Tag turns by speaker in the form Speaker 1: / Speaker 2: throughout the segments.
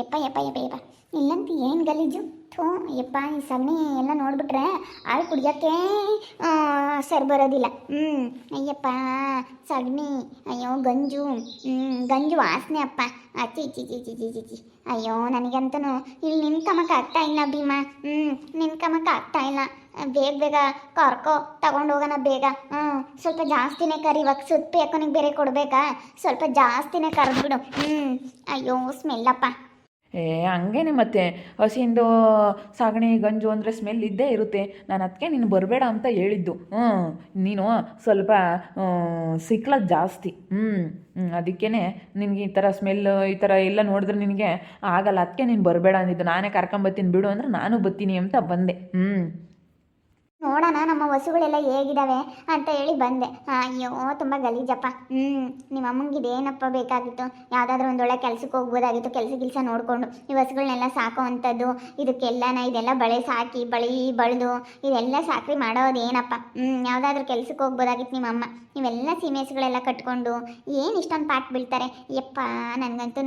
Speaker 1: ಯಪ್ಪ ಯಪ್ಪ ಯಪ್ಪ ಯಪ್ಪ. ಇಲ್ಲಂತ ಏನು ಗಲೀಜು? ಥೂ, ಯಪ್ಪ, ಈ ಸಗಣಿ ಎಲ್ಲ ನೋಡಿಬಿಟ್ರೆ ಆಳು ಕುಡಿಯೋಕ್ಕೆ ಸರ್ ಬರೋದಿಲ್ಲ. ಹ್ಞೂ ಅಯ್ಯಪ್ಪ, ಸಗಣಿ, ಅಯ್ಯೋ, ಗಂಜು. ಹ್ಞೂ ಗಂಜು ವಾಸನೆ, ಅಪ್ಪ. ಅಚ್ಚಿ ಚಿ ಚಿ ಚಿ ಚಿ ಅಯ್ಯೋ ನನಗಂತೂ ಇಲ್ಲಿ ನಿನ್ನ ಕಮಕ್ಕೆ ಆಗ್ತಾ ಇಲ್ಲ, ಭೀಮಾ. ಹ್ಞೂ ನಿನ್ನ ಕಮಕ್ಕೆ ಆಗ್ತಾ ಇಲ್ಲ. ಬೇಗ ಬೇಗ ಕರ್ಕೋ, ತಗೊಂಡು ಹೋಗೋಣ ಬೇಗ. ಹ್ಞೂ ಸ್ವಲ್ಪ ಜಾಸ್ತಿನೇ ಕರಿ, ಇವಾಗ ಸುತ್ತ ಯಾಕೋನಿಗೆ ಬೇರೆ ಕೊಡಬೇಕಾ? ಸ್ವಲ್ಪ ಜಾಸ್ತಿನೇ ಕರೆದ್ಬಿಡು. ಹ್ಞೂ ಅಯ್ಯೋ ಸ್ಮೆಲ್ಲಪ್ಪ
Speaker 2: ಏ, ಹಂಗೇನೆ ಮತ್ತೆ. ಹಸಿಂದು ಸಾಗಣೆ ಗಂಜು ಅಂದರೆ ಸ್ಮೆಲ್ ಇದ್ದೇ ಇರುತ್ತೆ. ನಾನು ಅದಕ್ಕೆ ನೀನು ಬರಬೇಡ ಅಂತ ಹೇಳಿದ್ದು. ಹ್ಞೂ ನೀನು ಸ್ವಲ್ಪ ಸಿಕ್ಲದ್ ಜಾಸ್ತಿ. ಹ್ಞೂ ಅದಕ್ಕೇ ನಿನಗೆ ಈ ಥರ ಸ್ಮೆಲ್ ಈ ಥರ ಎಲ್ಲ ನೋಡಿದ್ರೆ ನಿನಗೆ ಆಗಲ್ಲ. ಅದಕ್ಕೆ ನೀನು ಬರಬೇಡ ಅಂದಿದ್ದು. ನಾನೇ ಕರ್ಕೊಂಬತ್ತೀನಿ ಬಿಡು ಅಂದ್ರೆ ನಾನು ಬತ್ತೀನಿ ಅಂತ ಬಂದೆ. ಹ್ಞೂ
Speaker 1: ನಮ್ಮ ಹಸುಗಳೆಲ್ಲ ಹೇಗಿದ್ದಾವೆ ಅಂತ ಹೇಳಿ ಬಂದೆ. ಅಯ್ಯೋ, ತುಂಬ ಗಲೀಜಪ್ಪ. ಹ್ಞೂ ನಿಮ್ಮ ಅಮ್ಮಂಗೆ ಇದೇನಪ್ಪ ಬೇಕಾಗಿತ್ತು? ಯಾವುದಾದ್ರೂ ಒಂದೊಳ್ಳೆ ಕೆಲ್ಸಕ್ಕೆ ಹೋಗ್ಬೋದಾಗಿತ್ತು, ಕೆಲಸ ಗಿಲ್ಸ ನೋಡಿಕೊಂಡು. ಈ ಹಸುಗಳನ್ನೆಲ್ಲ ಸಾಕೋ ಅಂಥದ್ದು, ಇದಕ್ಕೆಲ್ಲನ ಇದೆಲ್ಲ ಬಳೆ ಸಾಕಿ, ಬಳಿ ಬಳಿದು, ಇದೆಲ್ಲ ಸಾಕ್ರಿ ಮಾಡೋದು ಏನಪ್ಪ ಹ್ಞೂ ಯಾವುದಾದ್ರೂ ಕೆಲ್ಸಕ್ಕೆ ಹೋಗ್ಬೋದಾಗಿತ್ತು ನಿಮ್ಮ ಅಮ್ಮ. ನೀವೆಲ್ಲ ಸೀಮೆಸ್ಗಳೆಲ್ಲ ಕಟ್ಕೊಂಡು ಏನು ಇಷ್ಟೊಂದು ಪಾಟ್ ಬೀಳ್ತಾರೆ? ಯಪ್ಪ ನನಗಂತೂ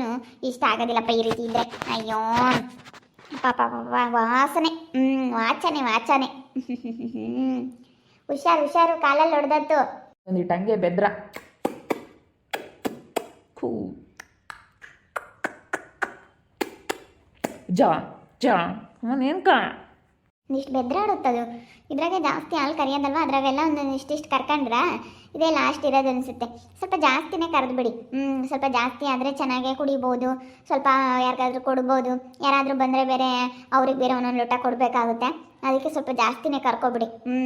Speaker 1: ಇಷ್ಟ ಆಗೋದಿಲ್ಲಪ್ಪ ಈ ರೀತಿ ಇದ್ದರೆ ಅಯ್ಯೋ, ಪಾಪ ವಾಸನೆ. ಹ್ಞೂ ವಾಚನೆ ವಾಚನೆ. ಹುಷಾರು ಹುಷಾರು ಕಾಲಲ್ಲಿ ಹೊಡೆದತ್ತು
Speaker 2: ಒಂದಿಟ್ಟು ಹಂಗೆ ಬೆದ್ರ. ಖೂ. ಜಾ ಜಾ. ಅವನೇನ್ಕ
Speaker 1: ಇಷ್ಟು ಬೆದ್ರಾಡುತ್ತದು ಇದ್ರಾಗೆ ಜಾಸ್ತಿ ಹಾಲು ಕರಿಯೋದಲ್ವ? ಅದ್ರಾಗೆಲ್ಲ ಒಂದೊಂದು ಇಷ್ಟಿಷ್ಟು ಕರ್ಕೊಂಡ್ರ? ಇದೇ ಲಾಸ್ಟ್ ಇರೋದು ಅನಿಸುತ್ತೆ ಸ್ವಲ್ಪ ಜಾಸ್ತಿನೇ ಹ್ಞೂ ಸ್ವಲ್ಪ ಜಾಸ್ತಿ ಆದರೆ ಚೆನ್ನಾಗೇ ಕುಡಿಬೋದು. ಸ್ವಲ್ಪ ಯಾರಿಗಾದ್ರೂ ಕೊಡ್ಬೋದು. ಯಾರಾದರೂ ಬಂದರೆ ಬೇರೆ ಅವ್ರಿಗೆ ಬೇರೆ ಒಂದೊಂದು ಲೋಟ ಕೊಡಬೇಕಾಗುತ್ತೆ. ಅದಕ್ಕೆ ಸ್ವಲ್ಪ ಜಾಸ್ತಿನೇ ಕರ್ಕೊಬಿಡಿ. ಹ್ಞೂ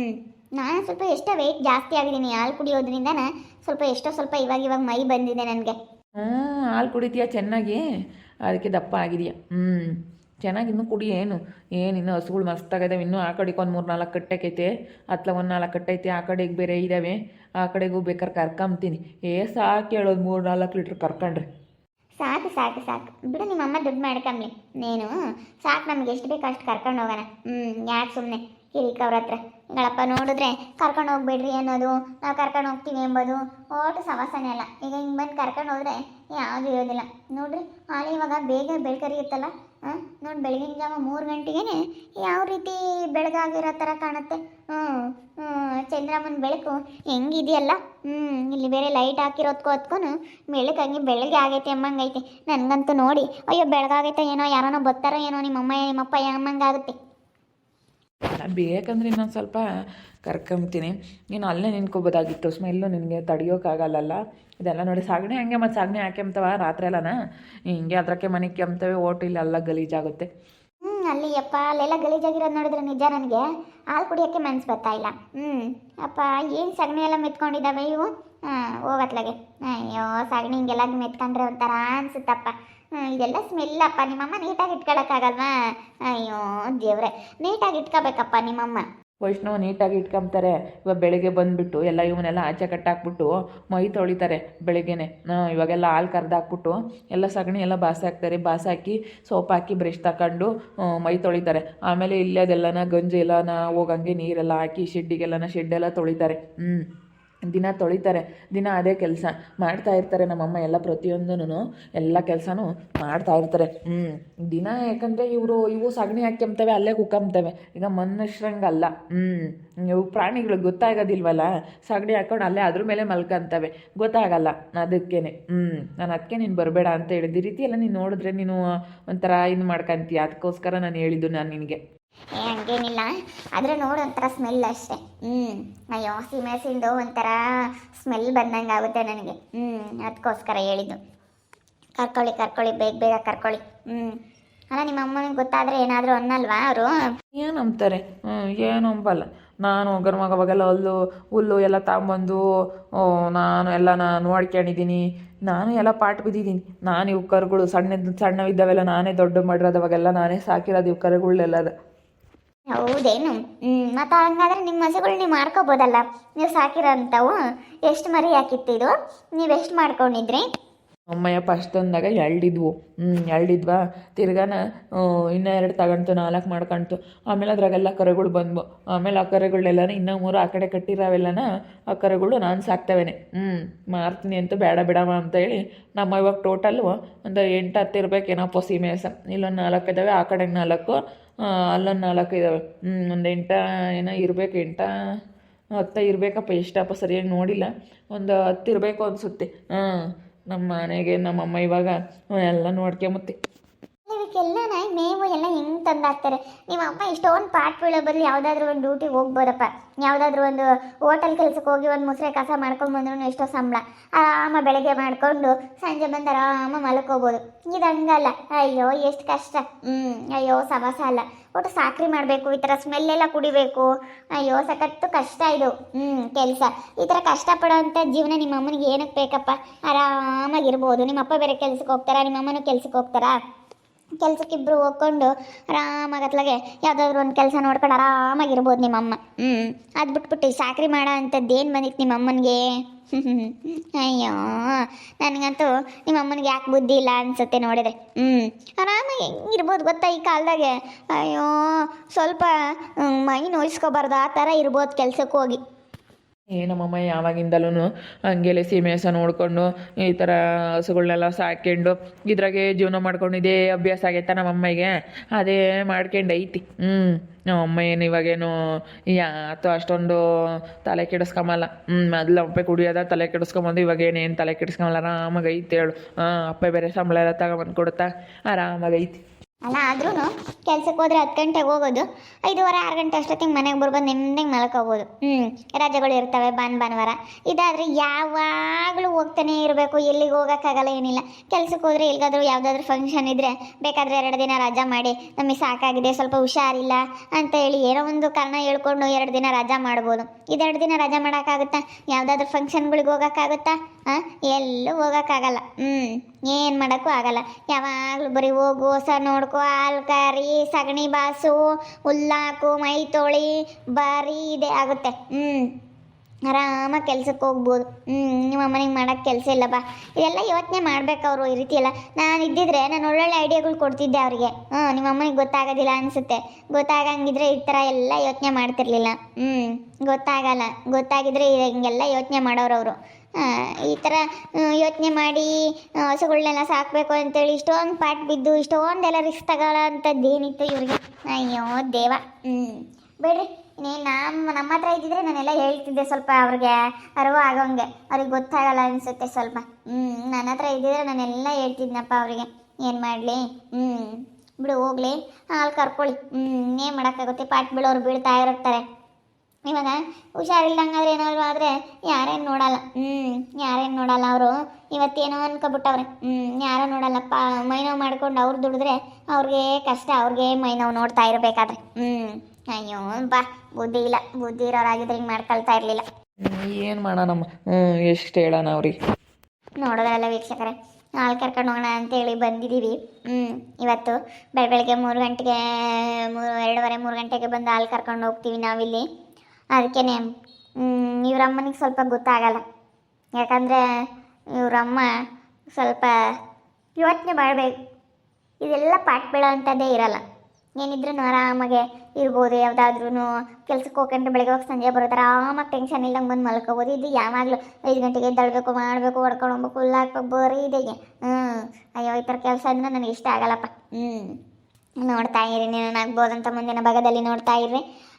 Speaker 1: ನಾನು ಸ್ವಲ್ಪ ಎಷ್ಟೋ ವೆಯ್ಟ್ ಜಾಸ್ತಿ ಆಗಿದ್ದೀನಿ. ಹಾಲು ಕುಡಿಯೋದ್ರಿಂದ ಸ್ವಲ್ಪ ಎಷ್ಟೋ ಸ್ವಲ್ಪ ಇವಾಗ ಇವಾಗ ಮೈ ಬಂದಿದೆ ನನಗೆ.
Speaker 2: ಹ್ಞೂ ಹಾಲು ಕುಡಿತೀಯ ಚೆನ್ನಾಗಿ? ಅದಕ್ಕೆ ದಪ್ಪ ಆಗಿದೆಯಾ ಹ್ಞೂ ಚೆನ್ನಾಗಿ ಇನ್ನೂ ಕುಡಿ, ಏನು? ಏನು ಇನ್ನೂ ಹಸುಗಳು ಮಸ್ತಾಗಿದ್ದಾವೆ ಇನ್ನೂ ಆ ಕಡೆಗೆ ಒಂದು ಮೂರು ನಾಲ್ಕು ಕಟ್ಟೈತೆ ಅತ್ಲ ಒಂದು ನಾಲ್ಕು ಕಟ್ಟೈತೆ, ಆ ಕಡೆಗೆ ಬೇರೆ ಇದ್ದಾವೆ ಆ ಕಡೆಗೂ ಬೇಕಾದ್ರೆ ಕರ್ಕೊಂಬ್ತೀನಿ. ಏ ಸಾಕು ಹೇಳೋದು ಮೂರು ನಾಲ್ಕು ಲೀಟ್ರ್ ಕರ್ಕೊಂಡ್ರಿ.
Speaker 1: ಸಾಕು ಸಾಕು ಸಾಕು. ಬಿಡು, ನಿಮ್ಮ ಅಮ್ಮ ದುಡ್ಡು ಮಾಡ್ಕಂಬ್ಲಿ ನೀನು, ಸಾಕು ನಮ್ಗೆ ಎಷ್ಟು ಬೇಕು ಅಷ್ಟು ಕರ್ಕೊಂಡು ಹೋಗೋಣ. ಹ್ಞೂ ಯಾಕೆ ಸುಮ್ಮನೆ ಹಿರಿಕ ಅವ್ರ ಹತ್ರ. ಗಳಪ್ಪ ನೋಡಿದ್ರೆ ಕರ್ಕೊಂಡು ಹೋಗ್ಬೇಡ್ರಿ ಅನ್ನೋದು, ನಾವು ಕರ್ಕೊಂಡು ಹೋಗ್ತೀವಿ ಎಂಬುದು ಓಟು ಸವಾಸನೆ ಅಲ್ಲ. ಈಗ ಹಿಂಗೆ ಬಂದು ಕರ್ಕೊಂಡು ಹೋದ್ರೆ ಯಾವುದು ಇರೋದಿಲ್ಲ. ನೋಡ್ರಿ, ಹಾಲು ಇವಾಗ ಬೇಗ ಬೆಳ್ಕರಿಯುತ್ತಲ್ಲ ನೋಡಿ ಬೆಳಗಿನ ಜಾವ ಮೂರು ಗಂಟೆಗೇನೆ ಯಾವ ರೀತಿ ಬೆಳಗಾಗಿರೋ ಥರ ಕಾಣುತ್ತೆ. ಹ್ಞೂ ಹ್ಞೂ ಚಂದ್ರಮ್ಮನ ಬೆಳಕು ಹೆಂಗಿದೆಯಲ್ಲ? ಹ್ಞೂ ಇಲ್ಲಿ ಬೇರೆ ಲೈಟ್ ಹಾಕಿರೋದ್ಕೋ ಹೊತ್ಕೊಂಡು ಬೆಳಕಂಗೆ ಬೆಳಗ್ಗೆ ಆಗೈತೆ ಅಮ್ಮಂಗೈತೆ ನನಗಂತೂ ನೋಡಿ, ಅಯ್ಯೋ ಬೆಳಗಾಗೈತೆ ಏನೋ, ಯಾರನೋ ಬರ್ತಾರೋ ಏನೋ, ನಿಮ್ಮಮ್ಮ, ನಿಮ್ಮಪ್ಪ ಎಂಬಂಗಾಗುತ್ತೆ
Speaker 2: ಬೇಕಂದ್ರೆ ಇನ್ನೊಂದು ಸ್ವಲ್ಪ ಕರ್ಕೊಂಬ್ತೀನಿ. ನೀನು ಅಲ್ಲೇ ನಿಂತ್ಕೋಬೋದಾಗಿತ್ತು. ಸ್ಮೆಲ್ಲು ನಿನಗೆ ತಡೆಯೋಕ್ಕಾಗಲ್ಲಲ್ಲ ಇದೆಲ್ಲ ನೋಡಿ ಸಗಣಿ ಹಂಗೆ ಮತ್ತು ಸಗಣಿ ಹಾಕ್ಯಂತವ ರಾತ್ರಿ ಎಲ್ಲನ ಹಿಂಗೆ ಅದ್ರಕ್ಕೆ ಮನೆಗೆ ಕೆಮ್ತವೆ ಓಟು ಇಲ್ಲ ಎಲ್ಲ ಗಲೀಜಾಗುತ್ತೆ.
Speaker 1: ಹ್ಞೂ ಅಲ್ಲಿ ಅಪ್ಪ ಅಲ್ಲೆಲ್ಲ ಗಲೀಜಾಗಿರೋದು ನೋಡಿದ್ರೆ ನಿಜ ನನಗೆ. ಹಾಲು ಕುಡಿಯೋಕ್ಕೆ ಮನ್ಸು ಬರ್ತಾ ಇಲ್ಲ. ಹ್ಞೂ ಅಪ್ಪ ಏನು ಸಗಣಿ ಎಲ್ಲ ಮೆತ್ಕೊಂಡಿದ್ದಾವೆ ಇವು? ಹಾಂ ಹೋಗತ್ಲಾಗೆ. ಅಯ್ಯೋ, ಸಗಣಿ ಹಿಂಗೆಲ್ಲ ಮೆತ್ಕೊಂಡ್ರೆ ಒಂಥರ ಅನ್ಸುತ್ತಪ್ಪ. ಇದೆಲ್ಲ ಸ್ಮೆಲ್ ಅಪ್ಪ. ನಿಮ್ಮಮ್ಮ ನೀಟಾಗಿ ಇಟ್ಕೊಳಕ್ಕಾಗಲ್ವಾ? ಅಯ್ಯೋ, ದೇವ್ರೆ. ನೀಟಾಗಿ ಇಟ್ಕೋಬೇಕಪ್ಪ ನಿಮ್ಮಮ್ಮ.
Speaker 2: ವೈಷ್ಣವ್ ನೀಟಾಗಿ ಇಟ್ಕೊಂತಾರೆ ಇವಾಗ ಬೆಳಗ್ಗೆ ಬಂದುಬಿಟ್ಟು ಎಲ್ಲ ಇವನ್ನೆಲ್ಲ ಆಚೆ ಕಟ್ಟಾಕ್ಬಿಟ್ಟು ಮೈ ತೊಳಿತಾರೆ ಬೆಳಗ್ಗೆನೆ. ಇವಾಗೆಲ್ಲ ಹಾಲು ಕರೆದಾಕ್ಬಿಟ್ಟು ಎಲ್ಲ ಸಗಣಿ ಎಲ್ಲ ಬಾಸ ಹಾಕ್ತಾರೆ. ಬಾಸಾಕಿ ಸೋಪ್ ಹಾಕಿ ಬ್ರಷ್ ತಗೊಂಡು ಮೈ ತೊಳಿತಾರೆ. ಆಮೇಲೆ ಇಲ್ಲೇ ಅದೆಲ್ಲನ ಗಂಜಿ ಎಲ್ಲನ ಹೋಗಂಗೆ ನೀರೆಲ್ಲ ಹಾಕಿ, ಶೆಡ್ಡಿಗೆಲ್ಲನ ಶೆಡ್ಡೆಲ್ಲ ತೊಳಿತಾರೆ. ಹ್ಞೂ ದಿನ ತೊಳಿತಾರೆ, ದಿನ ಅದೇ ಕೆಲಸ. ಮಾಡ್ತಾ ಇರ್ತಾರೆ ನಮ್ಮಮ್ಮ ಎಲ್ಲ ಪ್ರತಿಯೊಂದೂ ಎಲ್ಲ ಕೆಲಸನೂ ಮಾಡ್ತಾ ಇರ್ತಾರೆ. ಹ್ಞೂ ದಿನ ಯಾಕಂದರೆ ಇವರು, ಇವು ಸಗಣಿ ಹಾಕ್ಯಂತವೆ ಅಲ್ಲೇ ಕುಕ್ಕಂತವೆ ಈಗ ಮನುಷ್ಯರಂಗಲ್ಲ ಹ್ಞೂ ಇವು ಪ್ರಾಣಿಗಳಿಗೆ ಗೊತ್ತಾಗೋದಿಲ್ವಲ್ಲ? ಸಗಣಿ ಹಾಕೊಂಡು ಅಲ್ಲೇ ಅದ್ರ ಮೇಲೆ ಮಲ್ಕಂತವೆ. ಗೊತ್ತಾಗಲ್ಲ ಅದಕ್ಕೇನೆ. ಹ್ಞೂ ನಾನು ಅದಕ್ಕೆ ನೀನು ಬರಬೇಡ ಅಂತ ಹೇಳಿದ್ದು. ಈ ರೀತಿ ಎಲ್ಲ ನೀನು ನೋಡಿದ್ರೆ ನೀನು ಒಂಥರ ಇದು ಮಾಡ್ಕೊಂತೀಯ. ಅದಕ್ಕೋಸ್ಕರ ನಾನು ಹೇಳಿದ್ದು ನಾನು ನಿನಗೆ.
Speaker 1: ಏ, ಹಂಗೇನಿಲ್ಲ. ಆದರೆ ನೋಡು, ಒಂಥರ ಸ್ಮೆಲ್ ಅಷ್ಟೇ. ಹ್ಞೂ ಅಯ್ಯೋ ಸೀಮೆಸಿಂದು ಒಂಥರ ಸ್ಮೆಲ್ ಬಂದಂಗೆ ಆಗುತ್ತೆ ನನಗೆ. ಹ್ಞೂ ಅದಕ್ಕೋಸ್ಕರ ಹೇಳಿದ್ದು. ಕರ್ಕೊಳ್ಳಿ ಕರ್ಕೊಳ್ಳಿ, ಬೇಗ ಬೇಗ ಕರ್ಕೊಳ್ಳಿ. ಹ್ಞೂ ಅಲ್ಲ, ನಿಮ್ಮ ಅಮ್ಮನಿಗೆ ಗೊತ್ತಾದರೆ ಏನಾದರೂ ಅನ್ನಲ್ವಾ ಅವರು?
Speaker 2: ಏನು ಅಂಬ್ತಾರೆ ಏನು ಅಂಬಲ್ಲ ನಾನು ಗರ್ಮಗ ಅವಾಗೆಲ್ಲ ಹುಲ್ಲು ಹುಲ್ಲು ಎಲ್ಲ ತಗೊಂಬಂದು ನಾನು ಎಲ್ಲ ನಾನು ನೋಡ್ಕೊಂಡಿದ್ದೀನಿ ನಾನು ಎಲ್ಲ ಪಾಟ್ ಬಿದ್ದಿದ್ದೀನಿ ನಾನು ಇವು ಕರುಗಳು ಸಣ್ಣ ಸಣ್ಣವಿದ್ದಾವೆಲ್ಲ ನಾನೇ ದೊಡ್ಡ ಮಾಡಿರೋದು ಅವಾಗೆಲ್ಲ ನಾನೇ ಸಾಕಿರೋದು ಇವು ಕರುಗಳೆಲ್ಲದ
Speaker 1: ಹೌದೇನು? ಮತ್ತು ಹಂಗಾದ್ರೆ ನಿಮ್ಮ ಹಸುಗಳು ನೀವು ಮಾರ್ಕೋಬೋದಲ್ಲ ನೀವು ಸಾಕಿರೋಂಥವು ಎಷ್ಟು ಮರಿ ಹಾಕಿತ್ತು ಇದು? ನೀವು ಎಷ್ಟು ಮಾಡ್ಕೊಂಡಿದ್ರಿ?
Speaker 2: ಅಮ್ಮಯ್ಯ ಫಸ್ಟ್ ಅಂದಾಗ ಎಳ್ಳಿದ್ವು ಹ್ಞೂ ಎಳ್ಳಿದ್ವಾ ತಿರ್ಗಾನ ಇನ್ನೂ ಎರಡು ತಗೊಂತು ನಾಲ್ಕು ಮಾಡ್ಕೊಂತು ಆಮೇಲೆ ಅದ್ರಾಗೆಲ್ಲ ಕರೆಗಳು ಬಂದ್ವು. ಆಮೇಲೆ ಆ ಕರೆಗಳೆಲ್ಲ ಇನ್ನೂ ಮೂರು ಆ ಕಡೆ ಕಟ್ಟಿರೋವೆಲ್ಲನ ಆ ಕರೆಗಳು ನಾನು ಸಾಕ್ತವೇನೆ. ಹ್ಞೂ ಮಾರ್ತೀನಿ ಅಂತ ಬೇಡ ಬಿಡಮ್ಮ ಅಂತ ಹೇಳಿ ನಮ್ಮ ಇವಾಗ ಟೋಟಲ್ಲು ಒಂದು ಎಂಟು ಹತ್ತು ಇರಬೇಕೇನಪ್ಪ ಸೀಮೆಸ ಇಲ್ಲೊಂದು ನಾಲ್ಕು ಇದ್ದಾವೆ ಆ ಕಡೆಗೆ ನಾಲ್ಕು. ಅಲ್ಲೊಂದು ನಾಲ್ಕು ಇದ್ದಾವೆ ಒಂದು ಎಂಟ ಏನೋ ಇರಬೇಕು, ಎಂಟ ಹತ್ತ ಇರಬೇಕಪ್ಪ, ಎಷ್ಟಪ್ಪ ಸರಿಯಾಗಿ ನೋಡಿಲ್ಲ. ಒಂದು ಹತ್ತು ಇರಬೇಕು ಅನಿಸುತ್ತೆ. ಹಾಂ ನಮ್ಮ ಮನೆಗೆ ನಮ್ಮಮ್ಮ ಇವಾಗ ಎಲ್ಲ ನೋಡ್ಕೊಂಬತ್ತೆ.
Speaker 1: ಇವಕ್ಕೆಲ್ಲ ನಾಯಿ ಮೇವು ಎಲ್ಲ ಹೆಂಗೆ ತಂದಾಕ್ತಾರೆ? ನಿಮ್ಮ ಅಮ್ಮ ಇಷ್ಟೊಂದು ಪಾಟ್ ಬೀಳೋ ಬದಲು ಯಾವುದಾದ್ರೂ ಒಂದು ಡ್ಯೂಟಿಗೆ ಹೋಗ್ಬೋದಪ್ಪ ಯಾವುದಾದ್ರೂ ಒಂದು ಹೋಟೆಲ್ ಕೆಲಸಕ್ಕೆ ಹೋಗಿ ಒಂದು ಮುಸ್ರೆ ಕಸ ಮಾಡ್ಕೊಂಡು ಬಂದ್ರೂ ಎಷ್ಟೋ ಸಂಬಳ. ಆರಾಮ ಬೆಳಗ್ಗೆ ಮಾಡಿಕೊಂಡು ಸಂಜೆ ಬಂದು ಆರಾಮ ಮಲ್ಕೋಬೋದು. ಇದು ಹಂಗಲ್ಲ. ಅಯ್ಯೋ, ಎಷ್ಟು ಕಷ್ಟ. ಹ್ಞೂ ಅಯ್ಯೋ, ಸವಾಸ ಅಲ್ಲ. ಒಟ್ಟು ಸಾಕ್ರಿ ಮಾಡಬೇಕು, ಈ ಥರ ಸ್ಮೆಲ್ಲೆಲ್ಲ ಕುಡಿಬೇಕು. ಅಯ್ಯೋ, ಸಖತ್ತು ಕಷ್ಟ ಇದು. ಹ್ಞೂ ಕೆಲಸ. ಈ ಥರ ಕಷ್ಟಪಡೋವಂಥ ಜೀವನ ನಿಮ್ಮ ಅಮ್ಮನಿಗೆ ಏನಕ್ಕೆ ಬೇಕಪ್ಪ? ಆರಾಮಾಗಿರ್ಬೋದು. ನಿಮ್ಮ ಅಪ್ಪ ಬೇರೆ ಕೆಲಸಕ್ಕೆ ಹೋಗ್ತಾರಾ? ನಿಮ್ಮ ಅಮ್ಮನೂ ಕೆಲ್ಸಕ್ಕೆ ಹೋಗ್ತಾರಾ? ಕೆಲ್ಸಕ್ಕೆ ಇಬ್ಬರು ಹೋಗ್ಕೊಂಡು ಆರಾಮಾಗತ್ಲಾಗೆ ಯಾವುದಾದ್ರು ಒಂದು ಕೆಲಸ ನೋಡ್ಕೊಂಡು ಆರಾಮಾಗಿರ್ಬೋದು ನಿಮ್ಮಮ್ಮ. ಹ್ಞೂ ಅದು ಬಿಟ್ಬಿಟ್ಟು ಸಾಕ್ರಿ ಮಾಡೋ ಅಂಥದ್ದು ಏನು ಬಂದಿತ್ತು ನಿಮ್ಮಮ್ಮನಿಗೆ? ಅಯ್ಯೋ ನನಗಂತೂ ನಿಮ್ಮ ಅಮ್ಮನಿಗೆ ಯಾಕೆ ಬುದ್ಧಿ ಇಲ್ಲ ಅನ್ಸುತ್ತೆ ನೋಡಿದ್ರೆ. ಹ್ಞೂ ಆರಾಮಾಗಿ ಹೆಂಗಿರ್ಬೋದು ಗೊತ್ತಾ ಈ ಕಾಲದಾಗೆ? ಅಯ್ಯೋ ಸ್ವಲ್ಪ ಮೈ ನೋಯಿಸ್ಕೋಬಾರ್ದು. ಆ ಥರ ಇರ್ಬೋದು ಕೆಲಸಕ್ಕೆ ಹೋಗಿ
Speaker 2: ನಮ್ಮಮ್ಮ ಯಾವಾಗಿಂದಲೂ ಹಂಗೆಲೆ ಸೀಮೆಸ ನೋಡಿಕೊಂಡು ಈ ಥರ ಹಸುಗಳನ್ನೆಲ್ಲ ಸಾಕೊಂಡು ಇದ್ರಾಗೆ ಜೀವನ ಮಾಡ್ಕೊಂಡು ಇದೇ ಅಭ್ಯಾಸ ಆಗೈತ ನಮ್ಮಮ್ಮಗೆ ಅದೇ ಮಾಡ್ಕೊಂಡು ಐತಿ. ಹ್ಞೂ ನಮ್ಮಮ್ಮ ಏನು ಇವಾಗೇನು ಯಾತು ಅಷ್ಟೊಂದು ತಲೆ ಕೆಡಿಸ್ಕೊಂಬಲ್ಲ. ಹ್ಞೂ ಮೊದಲು ಅಪ್ಪೆ ಕುಡಿಯೋದ ತಲೆ ಕೆಡಿಸ್ಕೊಂಬಂದು ಇವಾಗ ಏನೇನು ತಲೆ ಕೆಡಿಸ್ಕೊಂಬಲ್ಲ, ಆರಾಮಾಗಿ ಐತಿ ಹೇಳು. ಹಾಂ, ಅಪ್ಪೆ ಬೇರೆ ಸಂಬಳ ಎಲ್ಲ ತಗೊಂಬಂದು ಕೊಡುತ್ತಾ? ಆರಾಮಾಗೈತಿ
Speaker 1: ಅಲ್ಲ ಆದ್ರೂ ಕೆಲ್ಸಕ್ಕೆ ಹೋದ್ರೆ ಹತ್ತು ಗಂಟೆಗೆ ಹೋಗೋದು. ಐದುವರೆ, ಆರು ಗಂಟೆ ಅಷ್ಟೊತ್ತಿಗೆ ಮನೆಗೆ ಬರ್ಬೋದು ನೆಮ್ಮದಿಗೆ ಮಲ್ಕೋಬೋದು ಹ್ಞೂ ರಜೆಗಳು ಇರ್ತವೆ ಭಾನ್ ಭಾನುವಾರ. ಇದಾದರೆ ಯಾವಾಗಲೂ ಹೋಗ್ತಾನೆ ಇರಬೇಕು, ಎಲ್ಲಿಗೆ ಹೋಗೋಕ್ಕಾಗಲ್ಲ ಏನಿಲ್ಲ. ಕೆಲ್ಸಕ್ಕೆ ಹೋದ್ರೆ ಎಲ್ಲಿಗಾದರೂ ಯಾವುದಾದ್ರೂ ಫಂಕ್ಷನ್ ಇದ್ದರೆ ಬೇಕಾದರೆ ಎರಡು ದಿನ ರಜಾ ಮಾಡಿ, ನಮಗೆ ಸಾಕಾಗಿದೆ, ಸ್ವಲ್ಪ ಹುಷಾರಿಲ್ಲ ಅಂತ ಹೇಳಿ ಏನೋ ಒಂದು ಕಾರಣ ಹೇಳ್ಕೊಂಡು ಎರಡು ದಿನ ರಜಾ ಮಾಡ್ಬೋದು. ಇದೆರಡು ದಿನ ರಜಾ ಮಾಡೋಕ್ಕಾಗುತ್ತಾ? ಯಾವುದಾದ್ರೂ ಫಂಕ್ಷನ್ಗಳಿಗೆ ಹೋಗೋಕ್ಕಾಗುತ್ತಾ? ಎಲ್ಲೂ ಹೋಗೋಕ್ಕಾಗಲ್ಲ. ಹ್ಞೂ ಏನು ಮಾಡೋಕ್ಕೂ ಆಗಲ್ಲ. ಯಾವಾಗಲೂ ಬರೀ ಹೋಗು, ಹೊಸ ನೋಡ್ಕೊ, ಹಾಲು ಕರಿ, ಸಗಣಿ ಬಾಸು, ಹುಲ್ಲಾಕು, ಮೈ ತೊಳಿ, ಬರೀ ಇದೇ ಆಗುತ್ತೆ. ಹ್ಞೂ ಆರಾಮಾಗಿ ಕೆಲ್ಸಕ್ಕೆ ಹೋಗ್ಬೋದು. ಹ್ಞೂ ನಿಮ್ಮ ಅಮ್ಮನಿಗೆ ಮಾಡೋಕ್ಕೆ ಕೆಲಸ ಇಲ್ಲ ಬಾ ಇದೆಲ್ಲ ಯೋಚನೆ ಮಾಡ್ಬೇಕು ಅವರು ಈ ರೀತಿ ಎಲ್ಲ. ನಾನು ಇದ್ದಿದ್ರೆ ನಾನು ಒಳ್ಳೊಳ್ಳೆ ಐಡಿಯಾಗಳು ಕೊಡ್ತಿದ್ದೆ ಅವರಿಗೆ. ಹ್ಞೂ ನಿಮ್ಮ ಅಮ್ಮನಿಗೆ ಗೊತ್ತಾಗೋದಿಲ್ಲ ಅನಿಸುತ್ತೆ. ಗೊತ್ತಾಗಂಗಿದ್ರೆ ಈ ಥರ ಎಲ್ಲ ಯೋಚನೆ ಮಾಡ್ತಿರ್ಲಿಲ್ಲ. ಹ್ಞೂ ಗೊತ್ತಾಗಲ್ಲ. ಗೊತ್ತಾಗಿದ್ರೆ ಹಿಂಗೆಲ್ಲ ಯೋಚನೆ ಮಾಡೋರು ಅವರು. ಈ ಥರ ಯೋಚನೆ ಮಾಡಿ ಹಸುಗಳನ್ನೆಲ್ಲ ಸಾಕಬೇಕು ಅಂತೇಳಿ ಇಷ್ಟೊಂದು ಪಾಟ್ ಬಿದ್ದು, ಇಷ್ಟೊಂದೆಲ್ಲ ರಿಸ್ಕ್ ತಗೊಳ್ಳೋ ಅಂಥದ್ದು ಏನಿತ್ತು ಇವ್ರಿಗೆ? ಅಯ್ಯೋ ದೇವ. ಹ್ಞೂ ಬೇಡ್ರಿ, ನೀ ನಮ್ಮ ನಮ್ಮ ಹತ್ರ ಇದ್ದಿದ್ರೆ ನಾನೆಲ್ಲ ಹೇಳ್ತಿದ್ದೆ ಸ್ವಲ್ಪ ಅವ್ರಿಗೆ. ಅರಿವು ಆಗೋಂಗೆ. ಅವ್ರಿಗೆ ಗೊತ್ತಾಗಲ್ಲ ಅನಿಸುತ್ತೆ ಸ್ವಲ್ಪ. ಹ್ಞೂ ನನ್ನ ಹತ್ರ ಇದ್ದಿದ್ರೆ ನಾನೆಲ್ಲ ಹೇಳ್ತಿದ್ನಪ್ಪ ಅವರಿಗೆ. ಏನು ಮಾಡಲಿ? ಹ್ಞೂ ಬಿಡು, ಹೋಗ್ಲಿ. ಹಾಲು ಕರ್ಕೊಳ್ಳಿ. ಹ್ಞೂ ಇನ್ನೇನು ಮಾಡೋಕ್ಕಾಗುತ್ತೆ? ಪಾಟ್ ಬೀಳೋರು ಬೀಳ್ತಾ ಇರ್ತಾರೆ. ಇವಾಗ ಹುಷಾರಿಲ್ದಂಗಾದ್ರೆ ಏನಾದ್ರು ಆದರೆ ಯಾರೇನು ನೋಡಲ್ಲ. ಹ್ಞೂ ಯಾರೇನು ನೋಡಲ್ಲ ಅವರು. ಇವತ್ತೇನೋ ಅನ್ಕೊಬಿಟ್ಟವ್ರೆ. ಹ್ಞೂ ಯಾರೋ ನೋಡಲ್ಲಪ್ಪ. ಮೈನೋವು ಮಾಡ್ಕೊಂಡು ಅವ್ರು ದುಡಿದ್ರೆ ಅವ್ರಿಗೆ ಕಷ್ಟ ಅವ್ರಿಗೆ ಮೈನೋವು ನೋಡ್ತಾ ಇರಬೇಕಾದ್ರೆ. ಹ್ಞೂ ಅಯ್ಯೋ ಬಾ ಬುದ್ಧಿ ಇಲ್ಲ. ಬುದ್ಧಿ ಇರೋರಾಗಿದ್ರೆ ಹಿಂಗೆ ಮಾಡ್ಕೊಳ್ತಾ ಇರಲಿಲ್ಲ.
Speaker 2: ಏನು ಮಾಡೋಣ ಹ್ಞೂ ಎಷ್ಟು ಹೇಳೋಣ ಅವ್ರಿಗೆ?
Speaker 1: ನೋಡೋದ್ರಲ್ಲ ವೀಕ್ಷಕರೇ. ಹಾಲು ಕರ್ಕೊಂಡು ಹೋಗೋಣ ಅಂತೇಳಿ ಬಂದಿದ್ದೀವಿ ಹ್ಞೂ ಇವತ್ತು ಬೆಳ ಬೆಳಗ್ಗೆ ಮೂರು ಗಂಟೆಗೆ ಮೂರು ಎರಡೂವರೆ ಮೂರು ಗಂಟೆಗೆ ಬಂದು ಹಾಲು ಕರ್ಕೊಂಡು ಹೋಗ್ತೀವಿ ನಾವಿಲ್ಲಿ. ಅದಕ್ಕೇ ಇವರಮ್ಮನಿಗೆ ಸ್ವಲ್ಪ ಗೊತ್ತಾಗಲ್ಲ. ಯಾಕಂದರೆ ಇವರಮ್ಮ ಸ್ವಲ್ಪ ಯೋಚನೆ ಮಾಡಬೇಕು. ಇದೆಲ್ಲ ಪಾಠ ಬೀಳೋವಂಥದ್ದೇ ಇರಲ್ಲ. ಏನಿದ್ರೂ ಆರಾಮಾಗೆ ಇರ್ಬೋದು ಯಾವುದಾದ್ರೂ ಕೆಲ್ಸಕ್ಕೆ ಹೋಗ್ಕೊಂಡ್ರೆ ಬೆಳಗ್ಗೆ ಹೋಗಿ ಸಂಜೆ ಬರುತ್ತೆ ಆರಾಮಾಗಿ ಟೆನ್ಷನ್ ಇಲ್ಲಂಗೆ ಬಂದು ಮಲ್ಕೋಬೋದು. ಇದು ಯಾವಾಗಲೂ ಐದು ಗಂಟೆಗೆ ಎದ್ದೇಳಬೇಕು, ಮಾಡಬೇಕು, ಹೊಡ್ಕೊಂಡು ಹೋಗ್ಬೇಕು ಉಲ್ಲಾಕ್ಬೇಕು ಬರೀ ಇದೆಗೆ. ಹ್ಞೂ ಅಯ್ಯೋ, ಈ ಥರ ಕೆಲಸ ಅಂದ್ರೆ ನನಗೆ ಇಷ್ಟ ಆಗಲ್ಲಪ್ಪ. ಹ್ಞೂ ನೋಡ್ತಾ ಇರಿ ನೀನು ಆಗ್ಬೋದಂತ ಮುಂದಿನ ಭಾಗದಲ್ಲಿ ನೋಡ್ತಾ ಇರ್ರಿ.